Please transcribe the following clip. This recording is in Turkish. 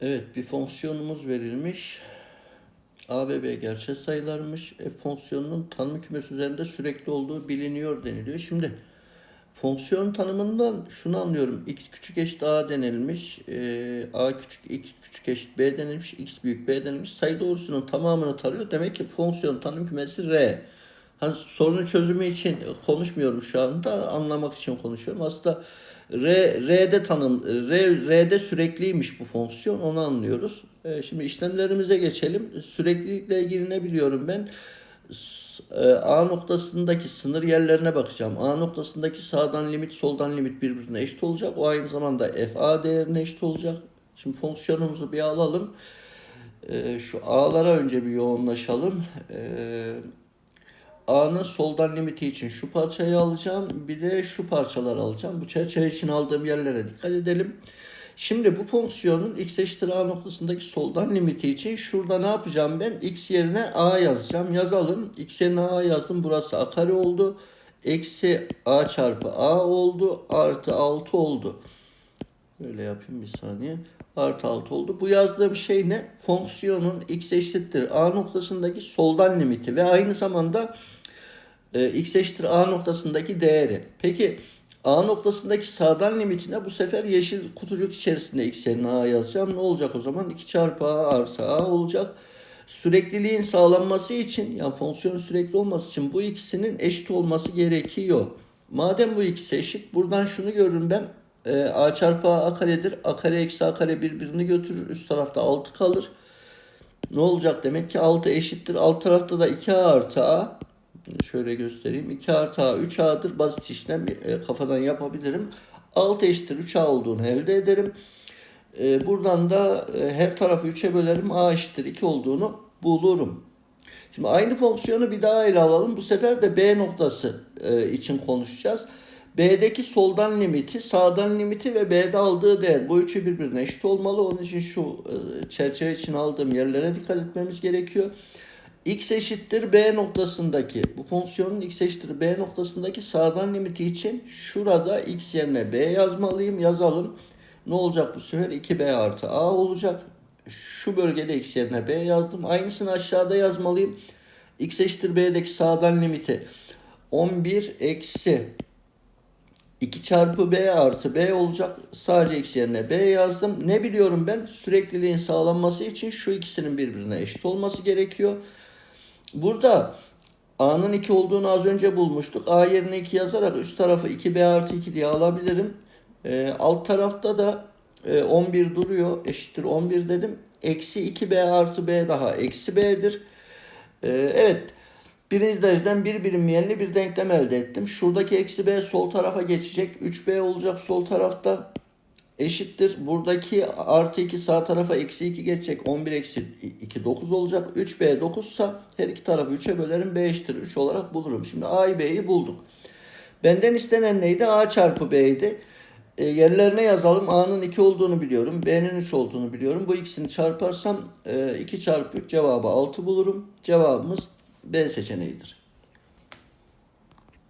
Evet bir fonksiyonumuz verilmiş. A ve B gerçek sayılarmış. F fonksiyonunun tanım kümesi üzerinde sürekli olduğu biliniyor deniliyor. Şimdi fonksiyon tanımından şunu anlıyorum. X küçük eşit A denilmiş. Ee, A küçük X küçük eşit B denilmiş. X büyük B denilmiş. Sayı doğrusunun tamamını tarıyor. Demek ki fonksiyon tanım kümesi R. Hani sorunun çözümü için konuşmuyorum şu anda. Anlamak için konuşuyorum. Aslında R, R'de tanım, R, R'de sürekliymiş bu fonksiyon onu anlıyoruz. Ee, şimdi işlemlerimize geçelim. Süreklilikle ilgili ne biliyorum ben? E, A noktasındaki sınır yerlerine bakacağım. A noktasındaki sağdan limit, soldan limit birbirine eşit olacak. O aynı zamanda FA değerine eşit olacak. Şimdi fonksiyonumuzu bir alalım. Ee, şu A'lara önce bir yoğunlaşalım. Ee, A'nın soldan limiti için şu parçayı alacağım. Bir de şu parçaları alacağım. Bu çerçeve için aldığım yerlere dikkat edelim. Şimdi bu fonksiyonun x eşittir a noktasındaki soldan limiti için şurada ne yapacağım ben? x yerine a yazacağım. Yazalım. x yerine a yazdım. Burası a kare oldu. Eksi a çarpı a oldu. Artı 6 oldu. Böyle yapayım bir saniye. Artı 6 oldu. Bu yazdığım şey ne? Fonksiyonun x eşittir a noktasındaki soldan limiti ve aynı zamanda e, x eşittir a noktasındaki değeri. Peki a noktasındaki sağdan limitine bu sefer yeşil kutucuk içerisinde x yerine a yazacağım. Ne olacak o zaman? 2 çarpı a artı a olacak. Sürekliliğin sağlanması için yani fonksiyon sürekli olması için bu ikisinin eşit olması gerekiyor. Madem bu ikisi eşit buradan şunu görürüm ben e, a çarpı a, karedir. a kare eksi a kare birbirini götürür. Üst tarafta 6 kalır. Ne olacak demek ki 6 eşittir. Alt tarafta da 2a artı a. Şöyle göstereyim. 2 artı a 3a'dır. Basit işlem e, kafadan yapabilirim. 6 eşittir 3a olduğunu elde ederim. E, buradan da e, her tarafı 3'e bölerim. a eşittir 2 olduğunu bulurum. Şimdi aynı fonksiyonu bir daha ele alalım. Bu sefer de B noktası e, için konuşacağız. B'deki soldan limiti, sağdan limiti ve B'de aldığı değer. Bu üçü birbirine eşit olmalı. Onun için şu e, çerçeve için aldığım yerlere dikkat etmemiz gerekiyor. X eşittir B noktasındaki, bu fonksiyonun X eşittir B noktasındaki sağdan limiti için şurada X yerine B yazmalıyım. Yazalım. Ne olacak bu sefer? 2B artı A olacak. Şu bölgede X yerine B yazdım. Aynısını aşağıda yazmalıyım. X eşittir B'deki sağdan limiti 11 eksi 2 çarpı b artı b olacak. Sadece x yerine b yazdım. Ne biliyorum ben? Sürekliliğin sağlanması için şu ikisinin birbirine eşit olması gerekiyor. Burada a'nın 2 olduğunu az önce bulmuştuk. a yerine 2 yazarak üst tarafı 2b artı 2 diye alabilirim. Ee, alt tarafta da e, 11 duruyor. Eşittir 11 dedim. Eksi 2b artı b daha eksi b'dir. Ee, evet. Birinci dereceden bir bilinmeyenli bir denklem elde ettim. Şuradaki eksi b sol tarafa geçecek. 3b olacak sol tarafta. Eşittir. Buradaki artı 2 sağ tarafa eksi 2 geçecek. 11 eksi 2 9 olacak. 3b 9 ise her iki tarafı 3'e bölerim. b eşittir 3 olarak bulurum. Şimdi a'yı b'yi bulduk. Benden istenen neydi? a çarpı b'ydi. E, yerlerine yazalım. a'nın 2 olduğunu biliyorum. b'nin 3 olduğunu biliyorum. Bu ikisini çarparsam e, 2 çarpı 3 cevabı 6 bulurum. Cevabımız B seçeneğidir.